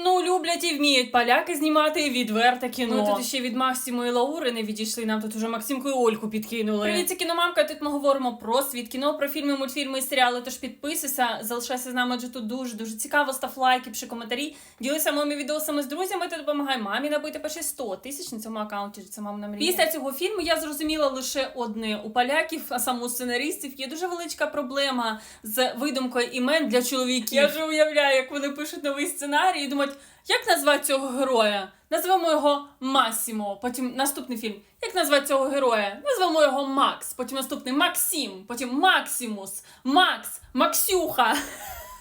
Ну, люблять і вміють поляки знімати відверте кіно. Ми тут ще від Максиму і Лаури не відійшли. Нам тут уже Максимку і Ольку підкинули. Привіт, це кіномамка. Тут ми говоримо про світ кіно, про фільми, мультфільми і серіали. Тож підписуйся, залишайся з нами, адже тут дуже дуже цікаво. Став лайки, пиши коментарі. Ділися моїми відосами з друзями та допомагай мамі набити перші 100 тисяч на цьому аккаунті. Це мамина мрія. Після цього фільму я зрозуміла лише одне: у поляків, а саме у сценаристів, є дуже велика проблема з видумкою імен для чоловіків. Я вже уявляю, як вони пишуть новий сценарій і думають, як назвати цього героя? Назвемо його Масімо. Потім наступний фільм. Як назвати цього героя? Назвемо його Макс. Потім наступний Максим. Потім Максимус, Макс, Максюха.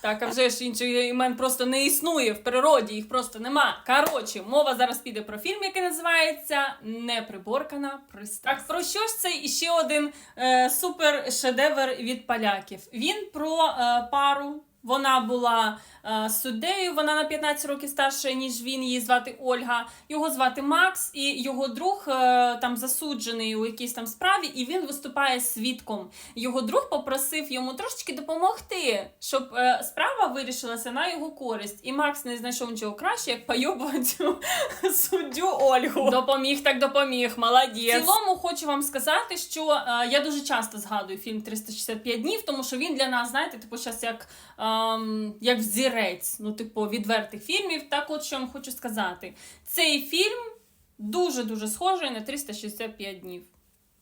Так, а вже ж інших імен просто не існує в природі, їх просто нема. Коротше, мова зараз піде про фільм, який називається Неприборкана пристрасть. Так, про що ж це іще один е, супер шедевр від поляків? Він про е, пару. Вона була е, суддею, вона на 15 років старша, ніж він. Її звати Ольга. Його звати Макс, і його друг е, там засуджений у якійсь там справі, і він виступає свідком. Його друг попросив йому трошечки допомогти, щоб е, справа вирішилася на його користь. І Макс не знайшов нічого краще, як пайобувати Ольгу. Допоміг, так допоміг, молодець. В цілому хочу вам сказати, що е, я дуже часто згадую фільм 365 днів, тому що він для нас, знаєте, типу, щас як, е, як взірець, ну, типу, відвертих фільмів. Так от що вам хочу сказати. Цей фільм дуже-дуже схожий на 365 днів.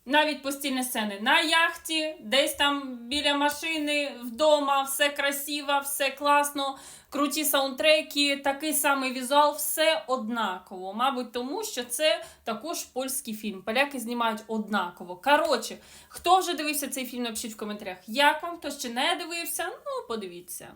Навіть постільні сцени на яхті, десь там біля машини, вдома, все красиво, все класно, круті саундтреки, такий самий візуал, все однаково. Мабуть, тому що це також польський фільм. Поляки знімають однаково. Коротше, хто вже дивився цей фільм, напишіть в коментарях, як вам, хто ще не дивився, ну подивіться.